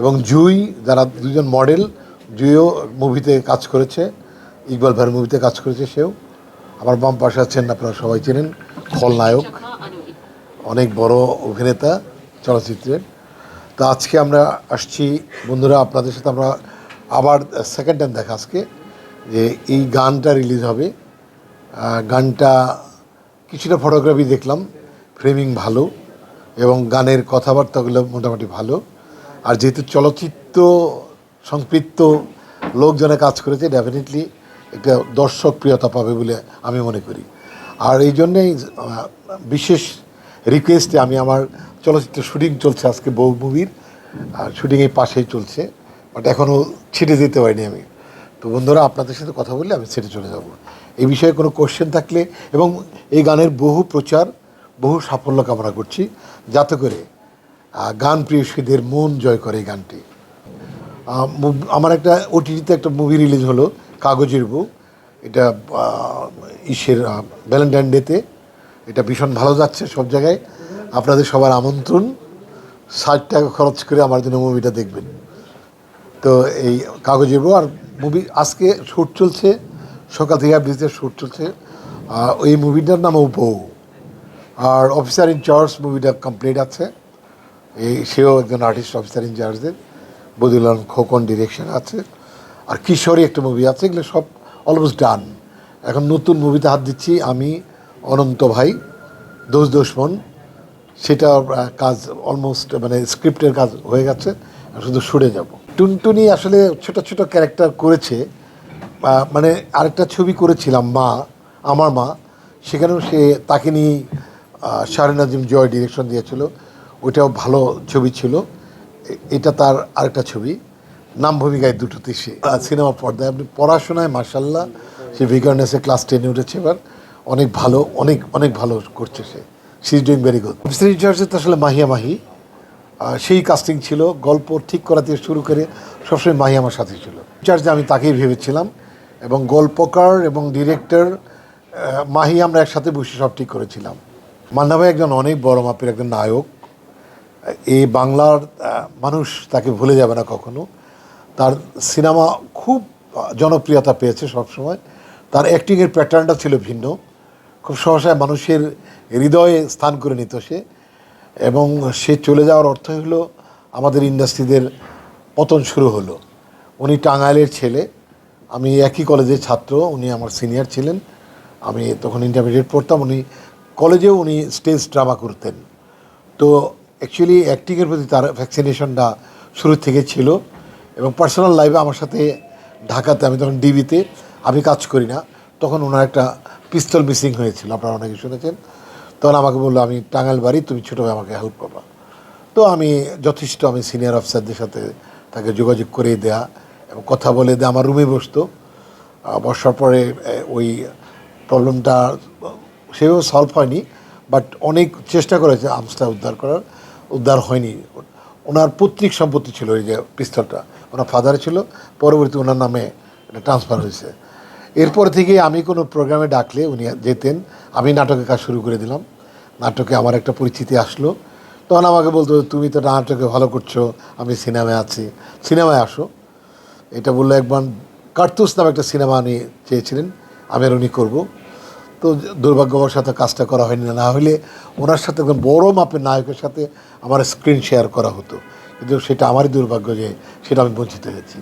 এবং জুই যারা দুজন মডেল, জুইও মুভিতে কাজ করেছে, ইকবাল ভাইয়ের মুভিতে কাজ করেছে সেও। আমার বাম পাশে আছেন আপনারা সবাই চেনেন খলনায়ক অনেক বড় অভিনেতা চলচ্চিত্রের। তো আজকে আমরা আসছি, বন্ধুরা, আপনাদের সাথে আমরা আবার সেকেন্ড টাইম দেখা আজকে, যে এই গানটা রিলিজ হবে। গানটা কিছুটা ফটোগ্রাফি দেখলাম ফ্রেমিং ভালো এবং গানের কথাবার্তাগুলো মোটামুটি ভালো। আর যেহেতু চলচ্চিত্র সংপৃক্ত লোকজনে কাজ করেছে ডেফিনেটলি একটা দর্শক প্রিয়তা পাবে বলে আমি মনে করি। আর এই জন্যেই বিশেষ রিকোয়েস্টে আমি আমার চলচ্চিত্র শুটিং চলছে আজকে বউ মুভির আর শুটিং এই পাশেই চলছে বাট এখনও ছিটে যেতে পারিনি আমি। তো বন্ধুরা, আপনাদের সাথে কথা বললে আমি ছেড়ে চলে যাব। এই বিষয়ে কোনো কোশ্চেন থাকলে এবং এই গানের বহু প্রচার, বহু সাফল্য কামনা করছি। যাতে করে গান প্রিয়সীদের মন জয় করে এই গানটি। আমার একটা ওটিটিতে একটা মুভি রিলিজ হলো, কাগজের বউ। এটা ইসের ভ্যালেন্টাইন ডেতে এটা ভীষণ ভালো যাচ্ছে সব জায়গায়। আপনাদের সবার আমন্ত্রণ। ষাট টাকা খরচ করে আমার জন্য মুভিটা দেখবেন। তো এই কাগজের বউ, আর মুভি আজকে শ্যুট চলছে, সকাল থেকে ব্রিজের শ্যুট চলছে। আর ওই মুভিটার নাম বউ। আর অফিসার ইন চার্জ মুভিটা কমপ্লিট আছে। এই সেও একজন আর্টিস্ট অফিসার ইন চার্জের বদিউল খোকন ডিরেকশন আছে। আর কিশোরী একটা মুভি আছে, এগুলো সব অলমোস্ট ডান এখন নতুন মুভিতে হাত দিচ্ছি আমি, অনন্ত ভাই, দোষ দোষমন। সেটা কাজ অলমোস্ট মানে স্ক্রিপ্টের কাজ হয়ে গেছে। শুধু সুরে যাব। টুনটুনি আসলে ছোট ছোট ক্যারেক্টার করেছে। মানে আরেকটা ছবি করেছিলাম, মা, আমার মা। সেখানেও সে তাকে নিয়ে শাহরিন নাজিম জয় ডিরেকশন দিয়েছিল। ওইটাও ভালো ছবি ছিল। এটা তার আরেকটা ছবি। নাম ভূমিকায় দুটোতে সে। সিনেমা পর্দায় আপনি পড়াশোনায় মার্শাল্লাহ সে ভিগার্নেসে ক্লাস টেনে উঠেছে, এবার অনেক ভালো, অনেক অনেক ভালো করছে সে। She is doing very good officer ইনচার্জে তো আসলে মাহিয়া মাহি সেই কাস্টিং ছিল, গল্প ঠিক করা থেকে শুরু করে সবসময় মাহি আমার সাথে ছিল। ইনচার্জে আমি তাকেই ভেবেছিলাম এবং গল্পকার এবং ডিরেক্টর মাহি আমরা একসাথে বসে সব ঠিক করেছিলাম। মান্না ভাই একজন অনেক বড় মাপের একজন নায়ক। এই বাংলার মানুষ তাকে ভুলে যাবে না কখনো। তার সিনেমা খুব জনপ্রিয়তা পেয়েছে সবসময়। তার অ্যাক্টিংয়ের প্যাটার্নটা ছিল ভিন্ন। খুব সহসায় মানুষের হৃদয়ে স্থান করে নিত সে। এবং সে চলে যাওয়ার অর্থ হলো, আমাদের ইন্ডাস্ট্রিদের পতন শুরু হলো। উনি টাঙ্গাইলের ছেলে, আমি একই কলেজের ছাত্র, উনি আমার সিনিয়র ছিলেন। আমি তখন ইন্টারমিডিয়েট পড়তাম। উনি কলেজেও উনি স্টেজ ড্রামা করতেন। তো অ্যাকচুয়ালি অ্যাক্টিংয়ের প্রতি তার ভ্যাকসিনেশনটা শুরু থেকে ছিল এবং পার্সোনাল লাইফে আমার সাথে ঢাকাতে, আমি তখন ডিবিতে আমি কাজ করি না। তখন ওনার একটা পিস্তল মিসিং হয়েছিল, আপনারা অনেকে শুনেছেন। তখন আমাকে বলল, আমি টাঙ্গাইল বাড়ি তুমি ছোটো ভাই আমাকে হেল্প করবা। তো আমি যথেষ্ট, আমি সিনিয়র অফিসারদের সাথে তাকে যোগাযোগ করে দেয়া এবং কথা বলে দেয়া, আমার রুমে বসতো। বসার পরে ওই প্রবলেমটা সেভাবে সলভ হয়নি বাট অনেক চেষ্টা করেছে আর্মসটা উদ্ধার করার। উদ্ধার হয়নি। ওনার পৈতৃক সম্পত্তি ছিল এই যে পিস্তলটা। ওনার ফাদার ছিল পরবর্তী ওনার নামে এটা ট্রান্সফার হয়েছে। এরপর থেকে আমি কোনো প্রোগ্রামে ডাকলে উনি যেতেন, আমি নাটকে কাজ শুরু করে দিলাম। নাটকে আমার একটা পরিচিতি আসলো। তখন আমাকে বলতো, তুমি তো নাটকে ভালো করছ, আমি সিনেমায় আছি। সিনেমায় আসো। এটা বলল একবার কার্তুস নামে একটা সিনেমা উনি চেয়েছিলেন, আমি আর উনি করব। তো দুর্ভাগ্যবশ সাথে কাজটা করা হয়নি। না হলে ওনার সাথে একদম বড় মাপের নায়কের সাথে আমার স্ক্রিন শেয়ার করা হতো। কিন্তু সেটা আমারই দুর্ভাগ্য যে সেটা আমি বঞ্চিত হয়েছি।